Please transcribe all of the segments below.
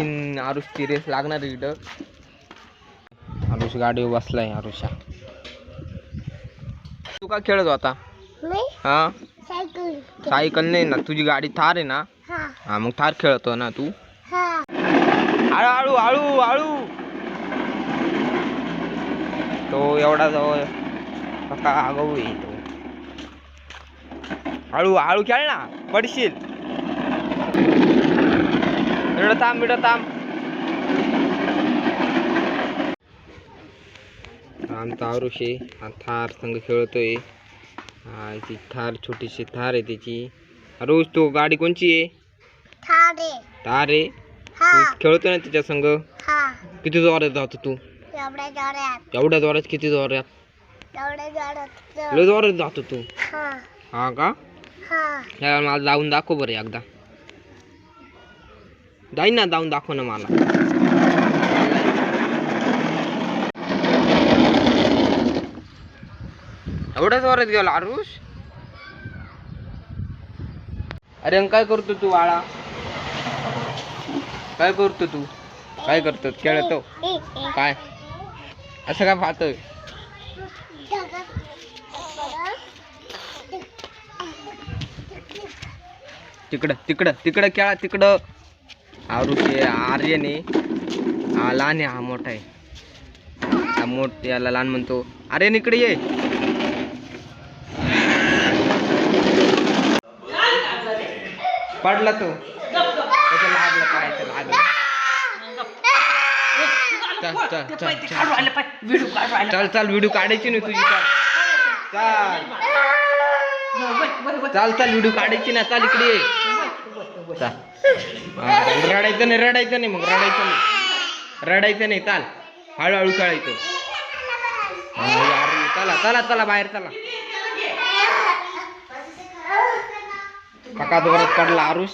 आरुषची आरुषची race लागणार आहे इथं. आरुष गाडीवर बसलाय आरुषा. तू का खेळत होता? मी? हा? सायकल. नाही ना तुझी गाडी थार आहे ना? हा. मग थार खेळतो ना तू? हा. आळू आळू आळू आळू. तो एवढा जवळ आगाऊ आहे तो. आळू आळू खेळ ना पडशील. इकडं थांब इकडं थांब आमचा आरुष आहे हा थार संघ खेळतोय. हा ती थार छोटीशी थार आहे त्याची रोज तो गाडी कोणची आहे? थारे थार आहे? हा. तू खेळतो ना त्याच्या संघ हा. किती जोरात जातो तू? एवढ्या जोरात. जोरात किती जोरात? एवढ्या जोरात लय जोरात जातो तू. हा. हा का? हा. मला जाऊन दाखव बरं एकदा. जाईन ना जाऊन दाखव ना मला. एवढ्याच वरच गेला आरुष? अरे काय करतो तू वाळा काय करतो तू? काय करतो? खेळतो? काय? असं काय पाहतोय? तिकडं तिकडं तिकडं खेळा तिकडं. आहे आर्यन आहे हा लहान आहे हा मोठा आहे. हा मोठ याला लहान म्हणतो. आर्यन इकडे ये. पडला तो. त्याचं लागलं काय तर लागलं चल चल चल चल चल. चल व्हिडिओ काढायची नाही तुझी चल. चल. चाल. चाल व्हिडिओ काढायची ना चाल इकडे ये. चाल. रडायचं नाही रडायचं नाही मग रडायचं नाही. रडायचं नाही चाल. हळूहळू खेळायचं. अरे, चला चला चला बाहेर चला. काका जोरात पडला आरुष.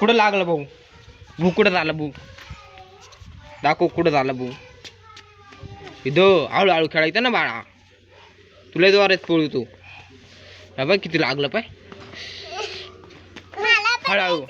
कुठं लागलं भाऊ? भू कुठं झालं भू? दाखव कुठं झालं भू? इथं हळूहळू खेळायचं ना बाळा. तुला जोरात पळू तू बघ किती लागलं पाय. हळूहळू.